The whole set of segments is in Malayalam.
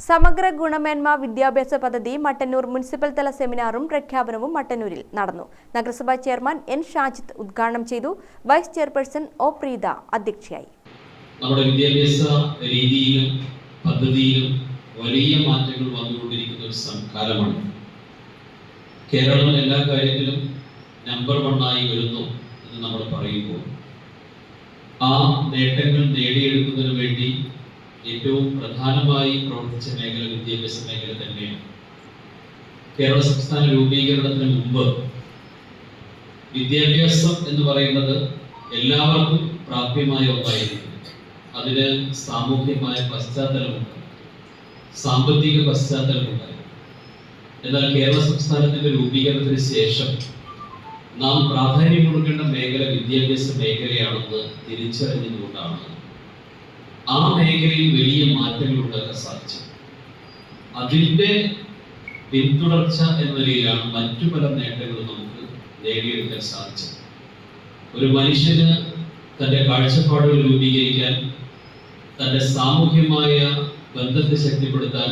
സമഗ്ര ഗുണമേന്മ വിദ്യാഭ്യാസ പദ്ധതി മട്ടന്നൂർ മുനിസിപ്പൽ തല സെമിനാറും പ്രഖ്യാപനവും മട്ടന്നൂരിൽ നടന്നു. നഗരസഭാ ചെയർമാൻ എൻ ഷാജിത്ത് ഉദ്ഘാടനം ചെയ്തു. വൈസ് ചെയർപേഴ്സൺ ഒ പ്രീത അധ്യക്ഷയായി. നമ്മുടെ വിദ്യാഭ്യാസ രീതിയിലും പദ്ധതിയിലും വലിയ മാറ്റങ്ങൾ വന്നുകൊണ്ടിരിക്കുന്ന ഒരു സംസ്കാരമാണ് കേരളം എല്ലാ കാര്യത്തിലും നമ്പർ വണ്ണായി വരുന്നു എന്ന് നമ്മൾ പറയുമ്പോൾ ആ നേട്ടങ്ങൾ നേടിയെടുക്കുന്നതിന് വേണ്ടി ഏറ്റവും പ്രധാനമായി പ്രവർത്തിച്ച മേഖല വിദ്യാഭ്യാസ മേഖല തന്നെയാണ്. കേരള സംസ്ഥാന രൂപീകരണത്തിന് മുമ്പ് വിദ്യാഭ്യാസം എന്ന് പറയുന്നത് എല്ലാവർക്കും പ്രാപ്യമായ ഒന്നായിരുന്നു. അതിന് സാമൂഹ്യമായ പശ്ചാത്തലമുണ്ട് സാമ്പത്തിക പശ്ചാത്തലമുണ്ടായിരുന്നു എന്നാൽ കേരള സംസ്ഥാനത്തിന്റെ രൂപീകരണത്തിന് ശേഷം നാം പ്രാധാന്യം കൊടുക്കേണ്ട മേഖല വിദ്യാഭ്യാസ മേഖലയാണെന്ന് തിരിച്ചറിഞ്ഞതുകൊണ്ടാണ്. ആ മേഖലയിൽ വലിയ മാറ്റങ്ങൾ ഉണ്ടാക്കാൻ സാധിച്ചു. അതിന്റെ പിന്തുടർച്ച എന്ന നിലയിലാണ് മറ്റു പല നേട്ടങ്ങളും നമുക്ക് നേടിയെടുക്കാൻ സാധിച്ചത്. ഒരു മനുഷ്യന് തന്റെ കാഴ്ചപ്പാടുകൾ രൂപീകരിക്കാൻ തന്റെ സാമൂഹ്യമായ ബന്ധത്തെ ശക്തിപ്പെടുത്താൻ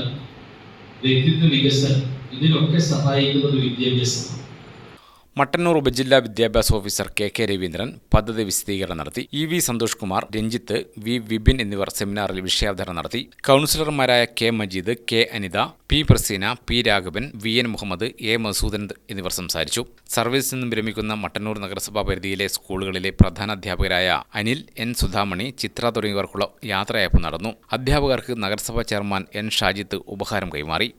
വ്യക്തിത്വ വികസനം ഇതിനൊക്കെ സഹായിക്കുന്നത് വിദ്യാഭ്യാസമാണ്. മട്ടന്നൂർ ഉപജില്ലാ വിദ്യാഭ്യാസ ഓഫീസർ കെ കെ രവീന്ദ്രൻ പദ്ധതി വിശദീകരണം നടത്തി E V Santhosh Kumar Ranjith V Vipin എന്നിവർ സെമിനാറിൽ വിഷയാവതരണം നടത്തി. കൗൺസിലർമാരായ K Majeed K Anitha P Praseena P Raghavan V N Muhammad A Masoodan എന്നിവർ സംസാരിച്ചു. സർവീസിൽ നിന്നും വിരമിക്കുന്ന മട്ടന്നൂർ നഗരസഭാ പരിധിയിലെ സ്കൂളുകളിലെ പ്രധാന അധ്യാപകരായ അനിൽ എൻ സുധാമണി ചിത്ര തുടങ്ങിയവർക്കുള്ള യാത്രയയപ്പ് നടന്നു. അധ്യാപകർക്ക് നഗരസഭാ ചെയർമാൻ എൻ ഷാജിത്ത് ഉപഹാരം കൈമാറി.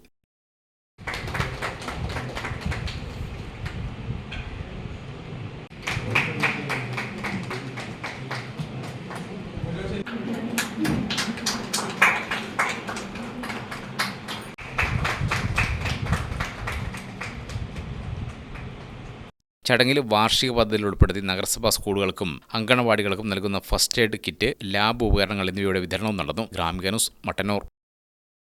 ചടങ്ങിൽ വാർഷിക പദ്ധതിയിൽ ഉൾപ്പെടുത്തി നഗരസഭാ സ്കൂളുകൾക്കും അങ്കണവാടികൾക്കും നൽകുന്ന ഫസ്റ്റ് എയ്ഡ് കിറ്റ് ലാബ് ഉപകരണങ്ങൾ എന്നിവയുടെ വിതരണവും നടന്നു. ഗ്രാമിക മട്ടന്നൂർ.